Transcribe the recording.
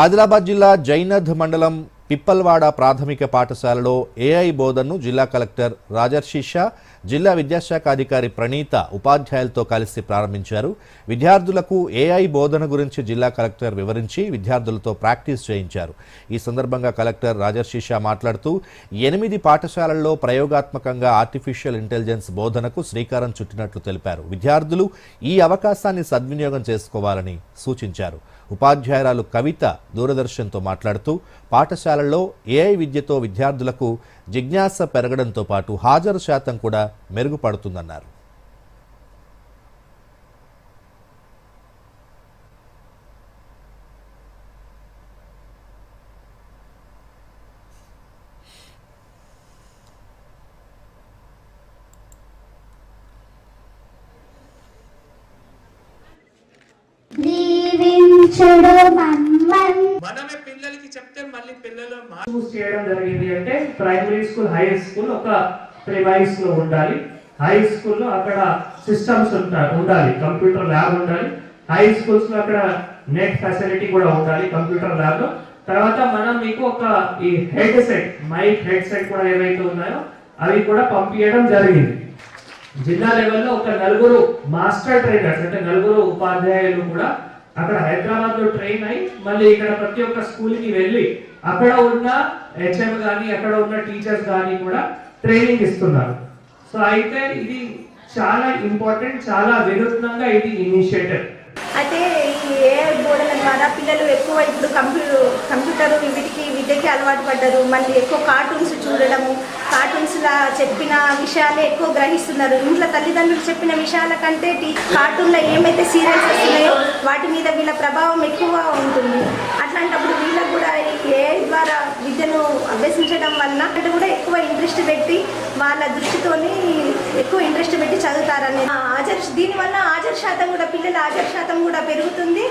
ఆదిలాబాద్ జిల్లా జైనథ్ మండలం పిప్పల్వాడ ప్రాథమిక పాఠశాలలో ఏఐ బోధనను జిల్లా కలెక్టర్ రాజర్షి షా జిల్లా విద్యాశాఖ అధికారి ప్రణీత ఉపాధ్యాయులతో కలిసి ప్రారంభించారు. విద్యార్థులకు ఏఐ బోధన గురించి జిల్లా కలెక్టర్ వివరించి విద్యార్థులతో ప్రాక్టీస్ చేయించారు. ఈ సందర్భంగా కలెక్టర్ రాజర్షి షా మాట్లాడుతూ ఎనిమిది పాఠశాలల్లో ప్రయోగాత్మకంగా ఆర్టిఫిషియల్ ఇంటెలిజెన్స్ బోధనకు శ్రీకారం చుట్టినట్లు తెలిపారు. విద్యార్థులు ఈ అవకాశాన్ని సద్వినియోగం చేసుకోవాలని సూచించారు. ఉపాధ్యాయురాలు కవిత దూరదర్శన్తో మాట్లాడుతూ పాఠశాలల్లో ఏఐ విద్యతో విద్యార్థులకు జిజ్ఞాస పెరగడంతో పాటు హాజరు శాతం కూడా మెరుగుపడుతుందన్నారు. దీవించుడు మనమే పిల్లలకి చెప్తే మళ్ళీ పిల్లలు చూస్ చేయడం జరిగింది అంటే ప్రైమరీ స్కూల్ హై స్కూల్ ఒక ప్రివైస్లో ఉండాలి. హై స్కూల్లో అక్కడ సిస్టమ్స్ ఉంటాయి ఉండాలి. కంప్యూటర్ ల్యాబ్ ఉండాలి. హై స్కూల్స్లో అక్కడ నెట్ ఫెసిలిటీ కూడా ఉండాలి కంప్యూటర్ ల్యాబ్లో. తర్వాత మనం మీకు ఒక ఈ headset mic headset కూడా ఏవైతే ఉన్నాయో అవి కూడా పంపించడం జరిగింది. జిల్లా లెవెల్లో ఒక నలుగురు మాస్టర్ ట్రైనర్స్ అంటే నలుగురు ఉపాధ్యాయులు కూడా అక్కడ హైదరాబాద్లో ట్రైన్ అయి మళ్ళీ ఇక్కడ ప్రతి ఒక్క స్కూల్కి వెళ్ళి అక్కడ ఉన్న హెచ్ఎం కానీ అక్కడ ఉన్న టీచర్స్ కానీ కూడా ట్రైనింగ్ ఇస్తున్నారు. సో అయితే ఇది చాలా ఇంపార్టెంట్ చాలా వినూత్నంగా ఇది ఇనిషియేటివ్. అయితే ఈ ఏఐ బోర్డుల ద్వారా పిల్లలు ఎక్కువ ఇప్పుడు కంప్యూ కంప్యూటర్ వీటికి విద్యకి అలవాటు పడ్డారు. మళ్ళీ ఎక్కువ కార్టూన్స్ చూడడము కార్టూన్స్లా చెప్పిన విషయాలే ఎక్కువ గ్రహిస్తున్నారు. ఇంట్లో తల్లిదండ్రులు చెప్పిన విషయాల కంటే టీ కార్టూన్లో ఏమైతే సీరియల్స్ వస్తున్నాయో వీళ్ళ ప్రభావం ఎక్కువ ఉంటుంది. అట్లాంటప్పుడు వీళ్ళకు కూడా ఈ ఏఐ ద్వారా విద్యను అభ్యసించడం వలన అక్కడ కూడా ఎక్కువ ఇంట్రెస్ట్ పెట్టి వాళ్ళ దృష్టితోని ఎక్కువ ఇంట్రెస్ట్ పెట్టి చదువుతారని. హాజరు దీనివల్ల హాజరు శాతం కూడా పిల్లల హాజరు శాతం కూడా పెరుగుతుంది.